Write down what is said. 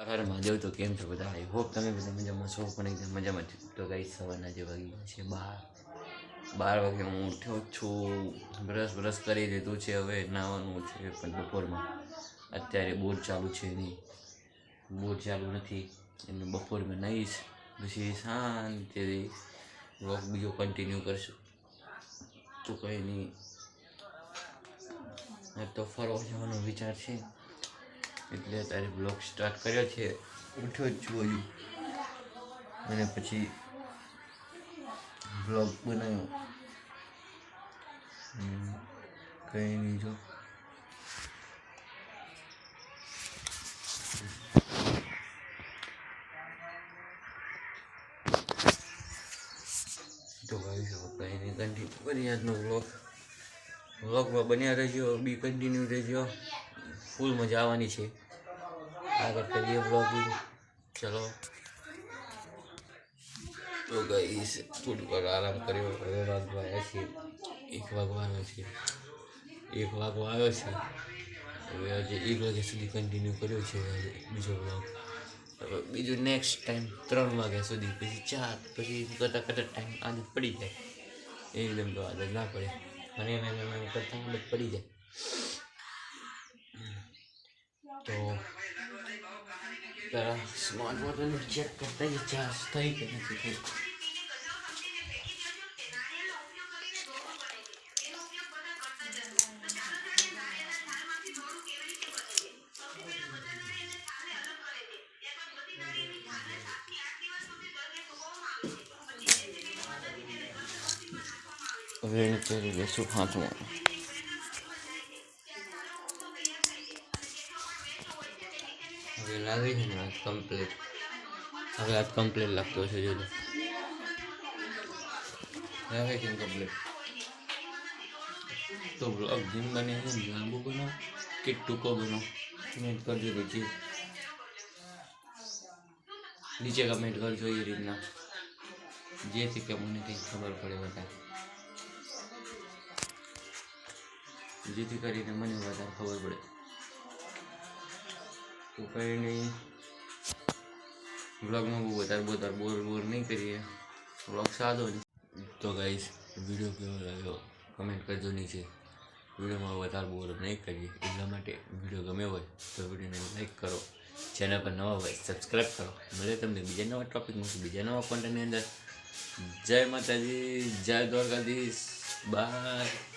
હર મહાદેવ તો કેમ છો બધા? આઈ હોપ તમે બધા મજામાં છો, પણ એકદમ મજામાં છો તો ગઈ સવારના જે વાગી છે બાર. બાર વાગે હું ઉઠ્યો છું. બ્રશ બ્રશ કરી લીધું છે હવે નાહવાનું છે, પણ બપોરમાં અત્યારે બોર ચાલુ છે નહીં. બોર ચાલુ નથી, એટલે બપોરમાં નાહીશ પછી શાંતિથી વોક બીજો કન્ટિન્યુ કરશું. તો કંઈ નહીં. તો ફરવા જવાનો વિચાર છે. એટલે અત્યારે બ્લોગ સ્ટાર્ટ કર્યો છે, ઉઠ્યો જ છું અને પછી બ્લોગ બનાવ્યો કંઈ નહીં જો. તો ભાઈ નહીં કન્ટિન્યુ કરી આજનો બ્લોગ વ્લોગમાં બન્યા રહેજો, બી કન્ટિન્યુ રહેજો. ફૂલ મજા આવવાની છે. આગળ કરીએ વ્લોગિંગ ચલો. તો ગઈશ થોડીક વાર આરામ કર્યો. હવે વાગવા આવ્યા છે એક વાગવાનો છે. એક વાગવા આવ્યો છે. હવે આજે એક વાગ્યા સુધી કન્ટિન્યુ કર્યો છે આજે બીજો વ્લોગ હવે બીજું નેક્સ્ટ ટાઈમ ત્રણ વાગ્યા સુધી, પછી ચાર, પછી કરતાં કરતાં ટાઈમ આદત પડી જાય. એકદમ તો આદત ના પડે. અને એમ એમ એમ કરતાં પડી જાય. તો જરા સ્માર્ટ વોટર ચેક કરતા જ ચાર્જ થઈ કે નથી થઈ હવે નીચે જઈશું હાથમાં હવે લાગે છે ને આ કમ્પ્લીટ હવે આ કમ્પ્લીટ લાગતો છે જો લાગે છે કમ્પ્લીટ તો બ્લોગ જેમ બને છે લાંબુ બનો કે ટૂંકો બનો કમેન્ટ કરજો નીચે નીચે કમેન્ટ કરજો એ રીતના જેથી કે મને કંઈ ખબર પડે વધારે જેથી કરીને મને વધારે ખબર પડે તો કંઈ નહીં બ્લોગમાં બહુ વધારે બધા બોર બોર નહીં કરીએ. વ્લોગ સાદો તો ગાઈશ વીડિયો કેવો લાગ્યો? કમેન્ટ કરજો નીચે. વિડીયોમાં વધારે બોર નહીં કરીએ, એટલા માટે વીડિયો ગમે હોય તો વિડીયોને લાઈક કરો. ચેનલ પર નવા હોય સબસ્ક્રાઈબ કરો. મળે તમને બીજા નવા ટોપિકમાં બીજા નવા કોન્ટેન્ટની અંદર. જય માતાજી, જય દ્વારકાધીશ. બાય